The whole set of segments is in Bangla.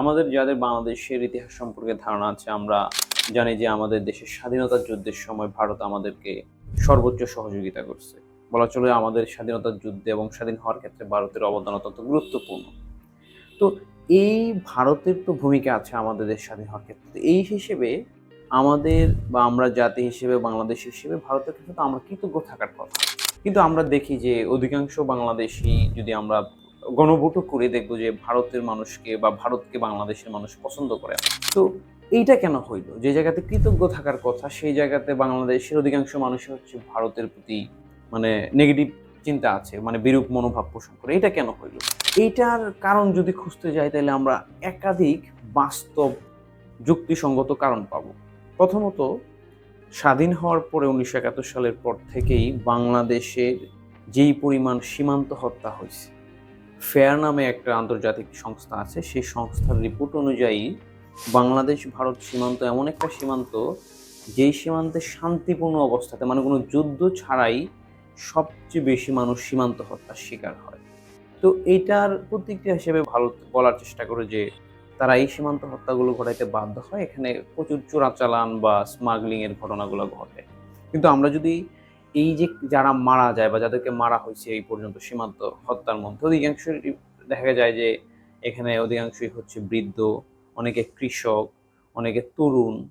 আমাদের, যাদের বাংলাদেশের ইতিহাস সম্পর্কে ধারণা আছে, আমরা জানি যে আমাদের দেশের স্বাধীনতা যুদ্ধের সময় ভারত আমাদেরকে সর্বোচ্চ সহযোগিতা করছে। বলা চলে আমাদের স্বাধীনতার যুদ্ধে এবং স্বাধীন হওয়ার ক্ষেত্রে ভারতের অবদান অত্যন্ত গুরুত্বপূর্ণ। তো এই ভারতের তো ভূমিকা আছে আমাদের দেশ স্বাধীন হওয়ার ক্ষেত্রে। এই হিসেবে আমাদের বা আমরা জাতি হিসেবে, বাংলাদেশ হিসেবে ভারতের ক্ষেত্রে তো আমরা কৃতজ্ঞ থাকার কথা। কিন্তু আমরা দেখি যে অধিকাংশ বাংলাদেশি যদি আমরা গণভোটও করে দেখব যে ভারতের মানুষকে বা ভারতকে বাংলাদেশের মানুষ পছন্দ করে। তো এইটা কেন হইল? যে জায়গাতে কৃতজ্ঞ থাকার কথা, সেই জায়গাতে বাংলাদেশের অধিকাংশ মানুষ হচ্ছে ভারতের প্রতি মানে নেগেটিভ চিন্তা আছে মানে বিরূপ মনোভাব পোষণ করে। এটা কেন হইল? এইটার কারণ যদি খুঁজতে যাই, তাহলে আমরা একাধিক বাস্তব যুক্তিসঙ্গত কারণ পাবো। প্রথমত, স্বাধীন হওয়ার পরে উনিশশো একাত্তর সালের পর থেকেই বাংলাদেশের যেই পরিমাণ সীমান্ত হত্যা হয়েছে ফেয়ার নামে একটা আন্তর্জাতিক সংস্থা আছে। সেই সংস্থার রিপোর্ট অনুযায়ী বাংলাদেশ, ভারত সীমান্ত এমন একটা সীমান্ত, যেই সীমান্তে শান্তিপূর্ণ অবস্থাতে মানে কোনো যুদ্ধ ছাড়াই সবচেয়ে বেশি মানুষ সীমান্ত হত্যার শিকার হয়। তো এইটার প্রতিক্রিয়া হিসেবে ভারত বলার চেষ্টা করে যে তারা এই সীমান্ত হত্যাগুলো ঘটাইতে বাধ্য হয়। এখানে প্রচুর চোরাচালান বা স্মাগলিংয়ের ঘটনাগুলো ঘটে। কিন্তু আমরা যদি এই যে যারা মারা যায় বা যাদেরকে মারা হয়েছে এই পর্যন্ত সীমান্ত হত্যার মধ্যে অধিকাংশ দেখা যায় যে এখানে অধিকাংশই হচ্ছে বৃদ্ধ, অনেকে কৃষক, অনেকে তরুণ।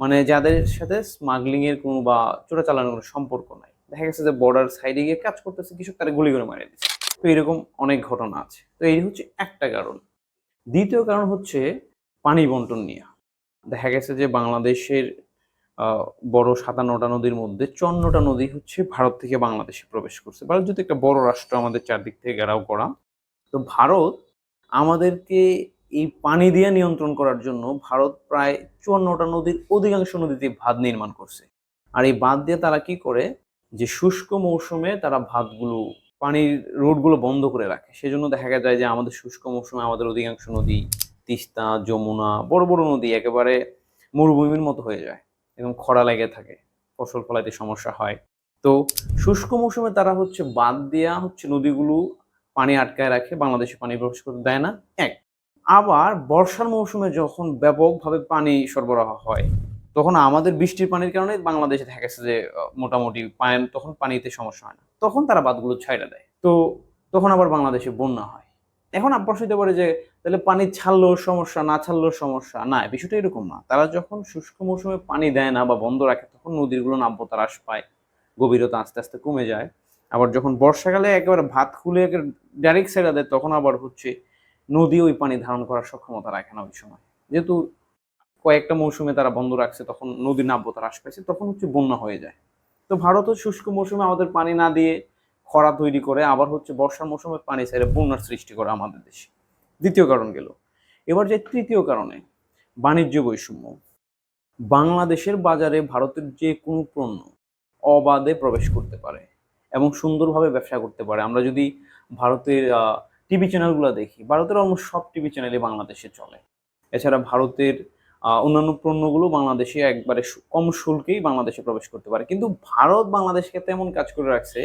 মানে যাদের সাথে স্মাগলিং এর কোনো বা চোরাচালানের কোনো সম্পর্ক নাই। দেখা গেছে যে বর্ডার সাইডে গিয়ে কাজ করতেছে, কৃষক তারা গুলি করে মারিয়ে দিচ্ছে। তো এরকম অনেক ঘটনা আছে। তো এই হচ্ছে একটা কারণ। দ্বিতীয় কারণ হচ্ছে পানি বন্টন নিয়ে। দেখা গেছে যে বাংলাদেশের বড় সাতান্নটা নদীর মধ্যে চন্নটা নদী হচ্ছে ভারত থেকে বাংলাদেশে প্রবেশ করছে। ভারত যদি একটা বড় রাষ্ট্র আমাদের চারদিক থেকে ঘেরাও করা, তো ভারত আমাদেরকে এই পানি দিয়ে নিয়ন্ত্রণ করার জন্য ভারত প্রায় চুয়ান্নটা নদীর অধিকাংশ নদীতে বাঁধ নির্মাণ করছে। আর এই বাঁধ দিয়ে তারা কি করে? যে শুষ্ক মৌসুমে তারা বাঁধগুলো পানির রোডগুলো বন্ধ করে রাখে। সেজন্য দেখা যায় যে আমাদের শুষ্ক মৌসুমে আমাদের অধিকাংশ নদী তিস্তা, যমুনা, বড় বড় নদী একেবারে মরুভূমির মতো হয়ে যায়। এবং খরা লেগে থাকে, ফসল ফলাইতে সমস্যা হয়। তো শুষ্ক মৌসুমে তারা হচ্ছে বাদ দেয়া হচ্ছে নদীগুলো পানি আটকায় রাখে, বাংলাদেশে পানি প্রবেশ করতে দেয় না। এক, আবার বর্ষার মৌসুমে যখন ব্যাপকভাবে পানি সরবরাহ হয়, তখন আমাদের বৃষ্টির পানির কারণে বাংলাদেশে দেখা গেছে যে মোটামুটি তখন পানিতে সমস্যা হয় না। তখন তারা বাঁধগুলো ছাইড়া দেয়। তো তখন আবার বাংলাদেশে বন্যা হয়। এখন প্রশ্ন হতে পারে যে, তাহলে পানি ছাড়লেও সমস্যা, না ছাড়লেও সমস্যা। না বিষয়টা এরকম না। তারা যখন শুষ্ক মৌসুমে পানি দেয় না বা বন্ধ রাখে, তখন নদীগুলো নাব্যতা হ্রাস পায় গভীরতা আস্তে আস্তে কমে যায়। আবার যখন বর্ষাকালে একেবারে ভাত খুলে ডাইরেক্ট সাইডে দেয়, তখন আবার হচ্ছে নদী ওই পানি ধারণ করার সক্ষমতা রাখে না ওই সময়। যেহেতু কয়েকটা মৌসুমে তারা বন্ধ রাখছে, তখন নদীর নাব্যতা হ্রাস পাইছে তখন হচ্ছে বন্যা হয়ে যায়। তো ভারতও শুষ্ক মৌসুমে আমাদের পানি না দিয়ে খরা তৈরি করে, আবার হচ্ছে বর্ষার মৌসুমে পানি ছেড়ে বন্যার সৃষ্টি করে আমাদের দেশে। দ্বিতীয় কারণ গেল। এবার যে তৃতীয় কারণে, বাণিজ্য বৈষম্য। বাংলাদেশের বাজারে ভারতের যে কোনো পণ্য অবাধে প্রবেশ করতে পারে এবং সুন্দরভাবে ব্যবসা করতে পারে। আমরা যদি ভারতের টিভি চ্যানেলগুলো দেখি, ভারতের অলমোস্ট সব টিভি চ্যানেলই বাংলাদেশে চলে। এছাড়া ভারতের অন্যান্য পণ্যগুলো বাংলাদেশে একবারে কম শুল্কেই বাংলাদেশে প্রবেশ করতে পারে। কিন্তু ভারত বাংলাদেশকে তেমন কাজ করে রাখছে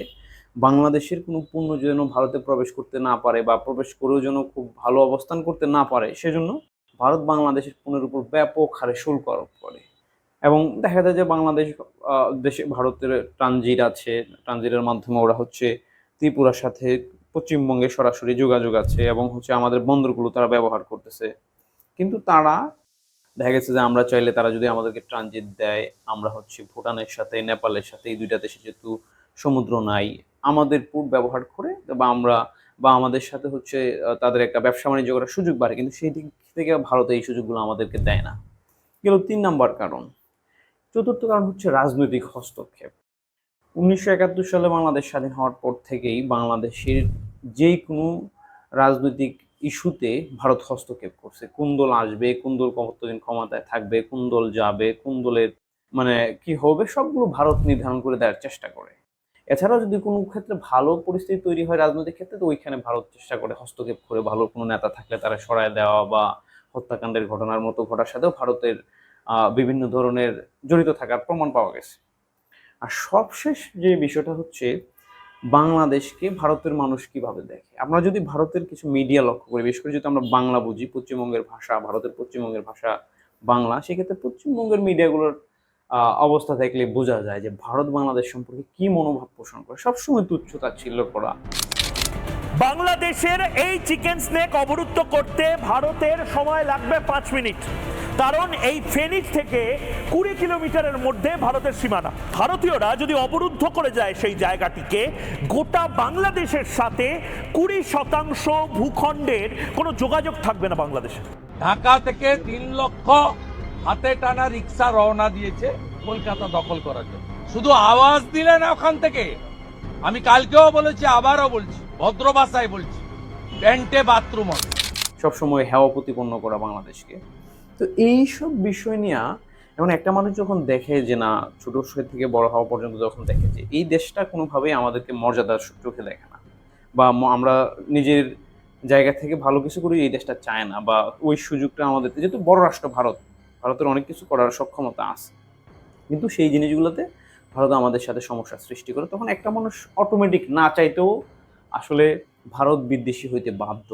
বাংলাদেশের কোনো পণ্য যেন ভারতে প্রবেশ করতে না পারে বা প্রবেশ করেও যেন খুব ভালো অবস্থান করতে না পারে, সেজন্য ভারত বাংলাদেশের পণ্যের উপর ব্যাপক হারে শুল্ক আরোপ করে। এবং দেখা যায় যে বাংলাদেশ দেশে ভারতের ট্রানজিট আছে, ট্রানজিটের মাধ্যমে ওরা হচ্ছে ত্রিপুরার সাথে পশ্চিমবঙ্গে সরাসরি যোগাযোগ আছে এবং হচ্ছে আমাদের বন্দরগুলো তারা ব্যবহার করতেছে। কিন্তু তারা, দেখা গেছে যে আমরা চাইলে তারা যদি আমাদেরকে ট্রানজিট দেয়, আমরা হচ্ছে ভুটানের সাথে, নেপালের সাথে, এই দুইটা দেশে যেহেতু সমুদ্র নাই আমাদের পুট ব্যবহার করে বা আমরা, বা আমাদের সাথে হচ্ছে তাদের একটা ব্যবসা বাণিজ্য করার সুযোগ বাড়ে, কিন্তু সেই দিক থেকে ভারত এই সুযোগগুলো আমাদেরকে দেয় না। গেল তিন নম্বর কারণ। চতুর্থ কারণ হচ্ছে রাজনৈতিক হস্তক্ষেপ। উনিশশো একাত্তর সালে বাংলাদেশ স্বাধীন হওয়ার পর থেকেই বাংলাদেশের যে কোনো রাজনৈতিক ইস্যুতে ভারত হস্তক্ষেপ করছে। কোন দল আসবে, কোন দল কতদিন ক্ষমতায় থাকবে, কোন দল যাবে, কোন দলের মানে কি হবে, সবগুলো ভারত নির্ধারণ করে দেওয়ার চেষ্টা করে। এছাড়াও যদি কোনো ক্ষেত্রে ভালো পরিস্থিতি তৈরি হয় রাজনৈতিক ক্ষেত্রে, তো ওইখানে ভারত চেষ্টা করে হস্তক্ষেপ করে ভালো কোনো নেতা থাকলে তারা সরায় দেওয়া বা হত্যাকাণ্ডের ঘটনার মতো ঘটার সাথেও ভারতের বিভিন্ন ধরনের জড়িত থাকার প্রমাণ পাওয়া গেছে। আর সবশেষ যে বিষয়টা হচ্ছে, বাংলাদেশকে ভারতের মানুষ কীভাবে দেখে? আমরা যদি ভারতের কিছু মিডিয়া লক্ষ্য করি, বিশেষ করে যদি আমরা বাংলা বুঝি, পশ্চিমবঙ্গের ভাষা, ভারতের পশ্চিমবঙ্গের ভাষা, বাংলা, সেক্ষেত্রে পশ্চিমবঙ্গের মিডিয়াগুলোর অবস্থা দেখলে বোঝা যায় যে ভারত বাংলাদেশ সম্পর্কে কি মনোভাব পোষণ করে। সবসময় তুচ্ছতা ছিল করা বাংলাদেশের এই চিকেন স্নেক অবরুদ্ধ করতে ভারতের সময় লাগবে পাঁচ মিনিট। কারণ এই ফেনীর থেকে কুড়ি কিলোমিটারের মধ্যে ভারতের সীমানা। ভারতীয়রা যদি অবরুদ্ধ করে যায় সেই জায়গাটিকে গোটা বাংলাদেশের সাথে কুড়ি শতাংশ ভূখণ্ডের কোনো যোগাযোগ থাকবে না বাংলাদেশে। ঢাকা থেকে তিন লক্ষ হাতে টানা রিক্সা রওনা দিয়েছে কলকাতা দখল করার জন্য। শুধু আওয়াজ দিলে না ওখান থেকে। আমি কালকেও বলেছি, আবারও বলছি ভদ্র ভাষায় বলছি, প্যান্টে বাথরুম হবে। সবসময় হেওয়া প্রতিপন্ন করা বাংলাদেশকে। তো এই সব বিষয় নিয়ে এখন একটা মানুষ যখন দেখে যে না, ছোট থেকে বড় হওয়া পর্যন্ত যখন দেখে যে এই দেশটা কোনোভাবেই আমাদেরকে মর্যাদার চোখে দেখে না। বা আমরা নিজের জায়গা থেকে ভালো কিছু করি এই দেশটা চায় না, বা ওই সুযোগটা আমাদের, যেহেতু বড় রাষ্ট্র ভারত ভারতের অনেক কিছু করার সক্ষমতা আছে। কিন্তু সেই জিনিসগুলোতে ভারত আমাদের সাথে সমস্যার সৃষ্টি করে, তখন একটা মানুষ অটোমেটিক না চাইতেও আসলে ভারত বিদ্বেষী হইতে বাধ্য।